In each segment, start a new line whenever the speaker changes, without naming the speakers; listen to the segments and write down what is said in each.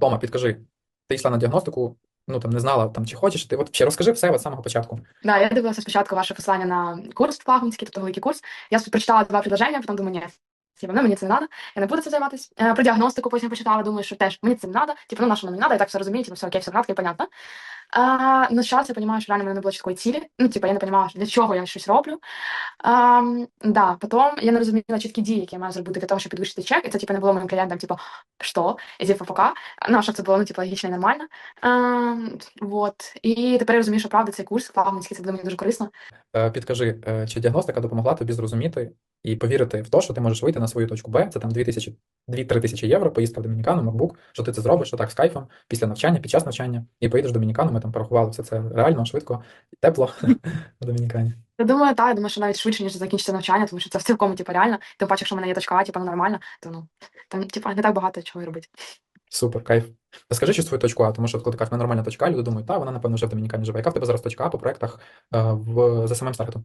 Тома, підкажи, ти йшла на діагностику, ну там не знала там чи хочеш, ти от ще розкажи все від самого початку.
Да, я дивилася спочатку ваше послання на курс флагманський, тобто великий курс. Я прочитала два предложення, потім думаю, ні, типу, ну, мені це не треба, я не буду цим займатися. Е, про діагностику потім почитала, думаю, що теж мені це не треба, типу, ну, на що мені треба, я так все розумію, типу, все окей, все кратко і понятно. А, ну, зараз я розумію, що реально в мене не було чіткої цілі, ну, типу, я не розуміла, для чого я щось роблю. А, да, потім я не розуміла чіткі дії, які я маю зробити для того, щоб підвищити чек, і це, типу, не було моїм клієнтам, типу, що? І, типу, поки. Ну, щоб це було, ну, типу, логічно і нормально. А, вот. І тепер я розумію, що правда цей курс флагманський, це буде мені дуже корисно.
Е, Підкажи, е, чи діагностика допомогла тобі зрозуміти і повірити в те, що ти можеш вийти на свою точку Б, це там 2-3 тисячі євро, поїздка в Домінікану, MacBook, що ти це зробиш отак з кайфом після навчання, під час навчання, і поїдеш в Домінікану, ми там порахували все це реально, швидко, тепло в Домінікані.
Я думаю, так, я думаю, що навіть швидше, ніж закінчиться навчання, тому що це в цілком, типу, реально. Тим паче, якщо в мене є точка А, типу, нормально, то ну там, типу, не так багато чого робити.
Супер, кайф. Розкажи щось свою точку А, тому що коли ти кажеш, нормальна точка люди думають, та, вона, напевно, вже в Домінікані живе. Яка в тебе зараз точка А по проектах е, в, за самим стартом?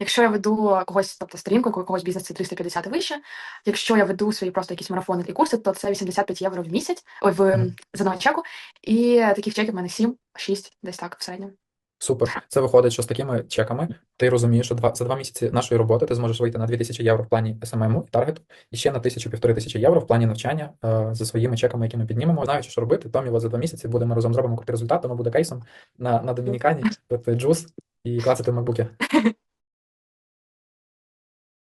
Якщо я веду когось, тобто сторінку, когось бізнес це 350 і вище. Якщо я веду свої просто якісь марафони і курси, то це 85 євро в місяць, ой, в
Мгм.
за одного чеку. І таких чеків в мене 7, 6, десь так в середньому.
Супер. Це виходить, що з такими чеками ти розумієш, що два, за два місяці нашої роботи ти зможеш вийти на 2000 євро в плані SMM і таргету, і ще на 1000-1500 тисячі євро в плані навчання е, за своїми чеками, які ми піднімемо. Знаючи, що робити, Томі от за два місяці будемо разом зробимо крутий результат, тому буде кейсом на, на Домінікані, пити джус і клацати в макбуки.